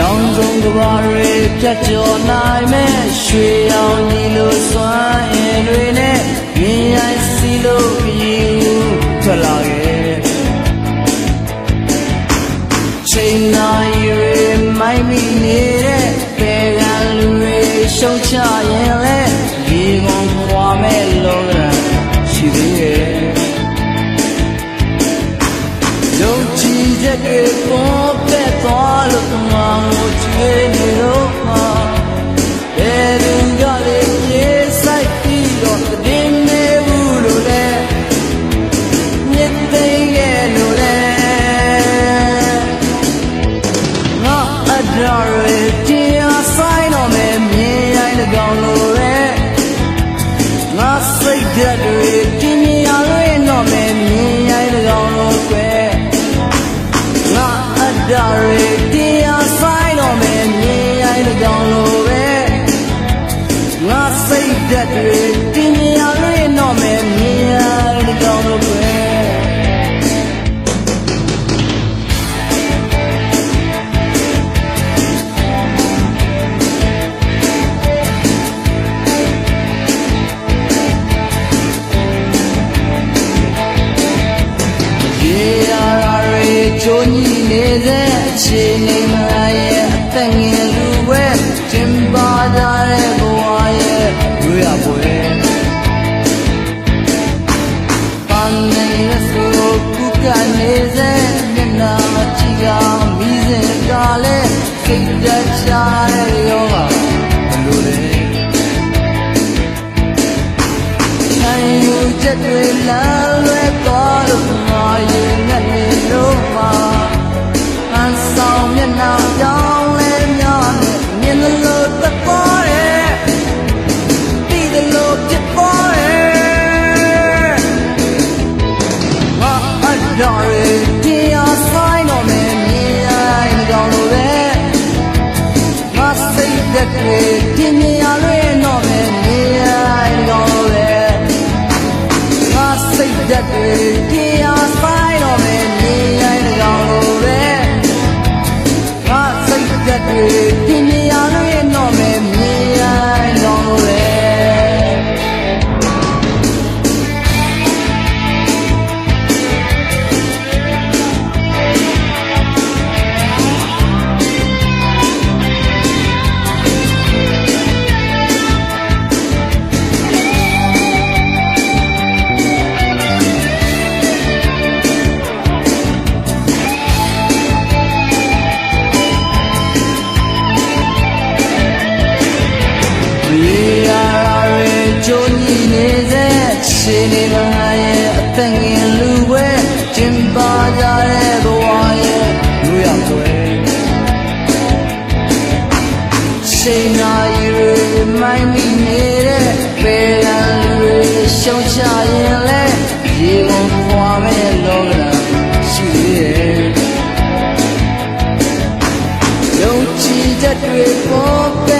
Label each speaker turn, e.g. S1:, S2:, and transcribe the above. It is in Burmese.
S1: ရောင်စုံကဘာတွေပြတ်ကျော်နိုင်မဲ့ရွှေရောင်ကြီးလိုစွမ်းအင်တွေနဲ့မြင်ရိုက်စီလို့ပြည်ထွက်လာခဲ့ချိန်နိုင်ရေမိုက်မိနေတဲ့ပေကလူတွေရှုံချရင်လဲဒီကောင်ခွာမဲ့လောကရှိသေးရဲ့ယုံကြည်ချက်တွေပေါ် သွားလို့ငါတို့ချေနေတော့ ပြရေတရားဆိုင်တော့မယ်မြင်ရိုင်းတော့ကြောင်လို့ပဲငါစိတ်ဓာတ်တွေ ချက်တွေလမ်းလွဲပါ Norwich. နေငါရဲ့အသက်ငယ်လူပဲကျင်ပါကြတဲ့ဘဝရဲ့လူရပွဲစိတ်နာယူမိုင်းမိနေတဲ့ပေလံလူရှုံချရင်လဲရေကုန်ဘဝမဲ့လောကရှိရဲ့ယုံကြည်ချက်တွေပေါ်ပဲ